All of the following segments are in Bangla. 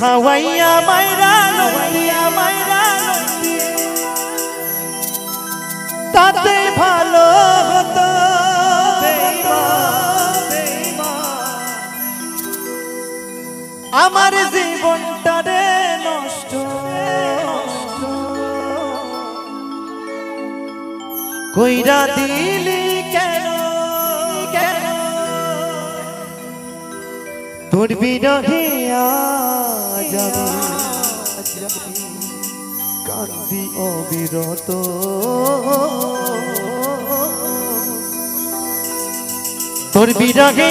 খাওয়াইয়া মাইরা লইয়া মাইরা তাতে ভালো হতো আমার জীবনটা রে নষ্ট কইরা দিলি কেন কেন তোর বিরহে যাবে। কান্দি অবিরত। তোর বিরহে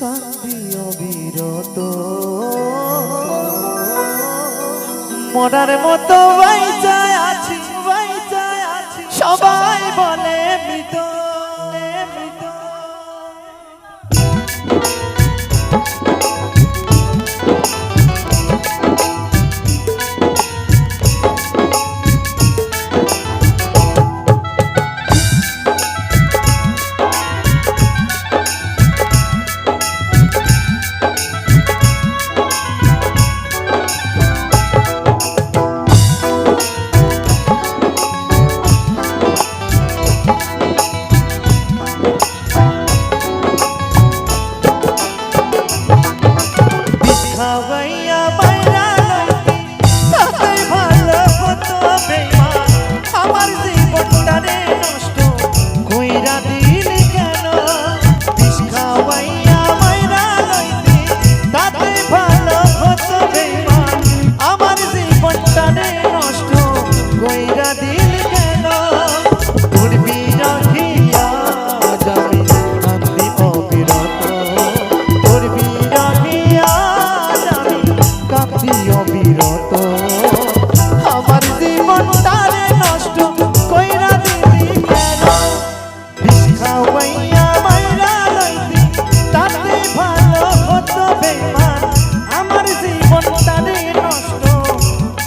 কান্দি অবিরত। মরার মতো বাইচায় আছি বাইচায় আছি। সবাই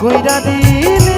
কইরা দিলে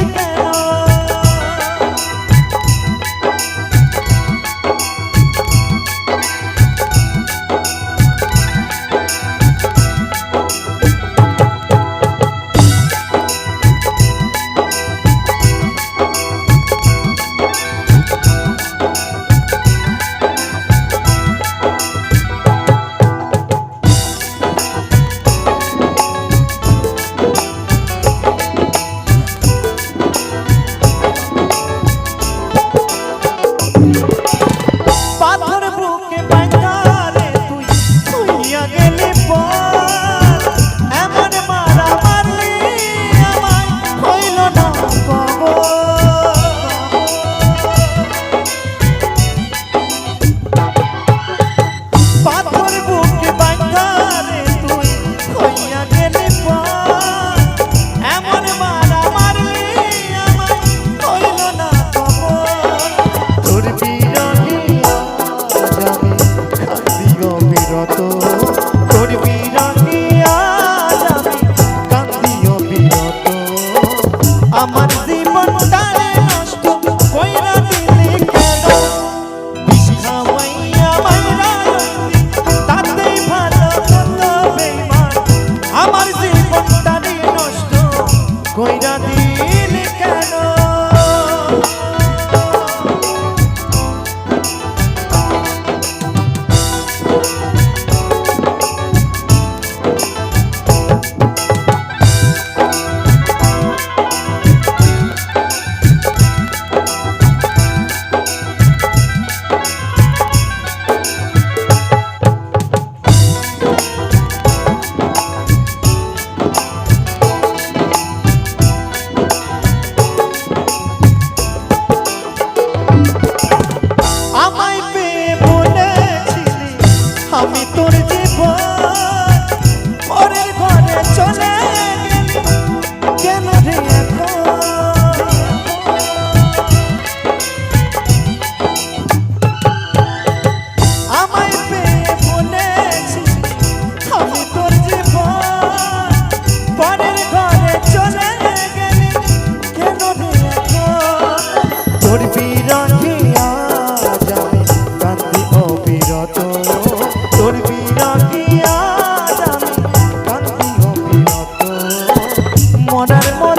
জীবনটা 나를 못